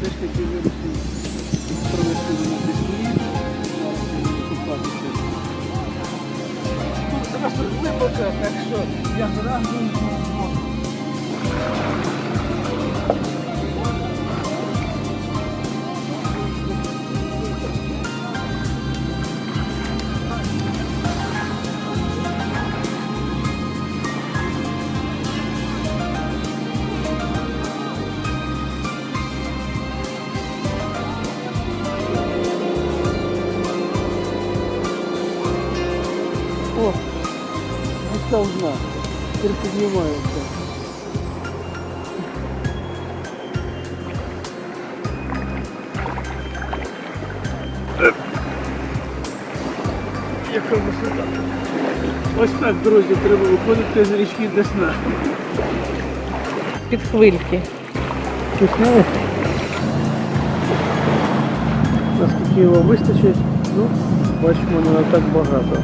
таки вирішив провести на пісні. Зараз купатися. Тут просто глибоко, так що я зразу О, дістав знак. Тепер піднімається. Яка висота. Ось так, друзі, треба виходити з річки Десна. Під хвильки. Пісняли? Наскільки його вистачить, ну, бачимо, не так багато.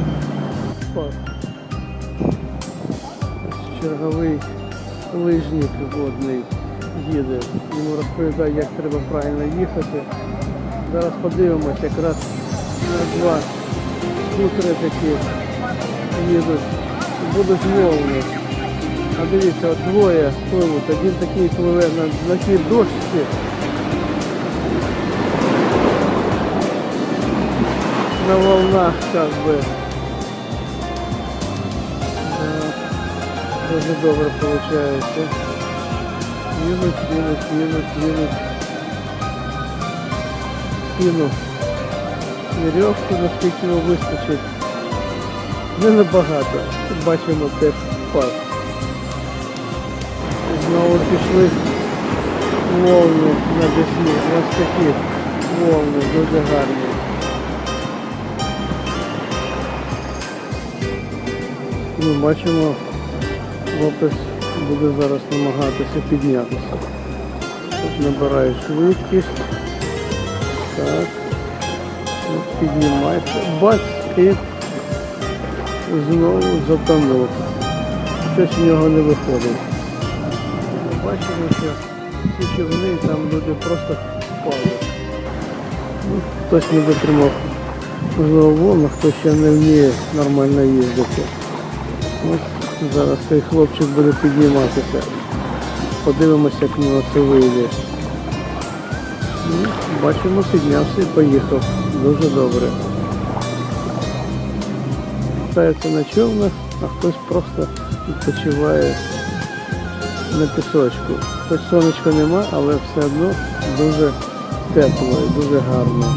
Клас. Черговий лижник водний їде. Йому розповідає, як треба правильно їхати. Зараз подивимось, якраз на два скутери такі їдуть. Будуть мовні. А дивіться, от двоє пливуть. Один такий пливе на, тій дошці. На волнах как би. Дуже добре виходить. Їдуть, їдуть, їдуть, їдуть. Кину вірьовку, наскільки його вистачить. Не набагато. Бачимо теж пас. Знову пішли волни на десні. Ось такі волни дуже гарні. Ми бачимо, хлопець буде зараз намагатися піднятися. Набирає швидкість. Так. Піднімається. Бац і знову затонув. Щось в нього не виходить. Бачимо, що ці човни там люди просто впали. Ну, хтось не витримав волну, хто ще не вміє нормально їздити. Ось зараз цей хлопчик буде підніматися. Подивимося, як в нього це вийде. Ну, бачимо, піднявся і поїхав. Дуже добре. Катається на човнах, а хтось просто відпочиває на пісочку. Хоч сонечка нема, але все одно дуже тепло і дуже гарно.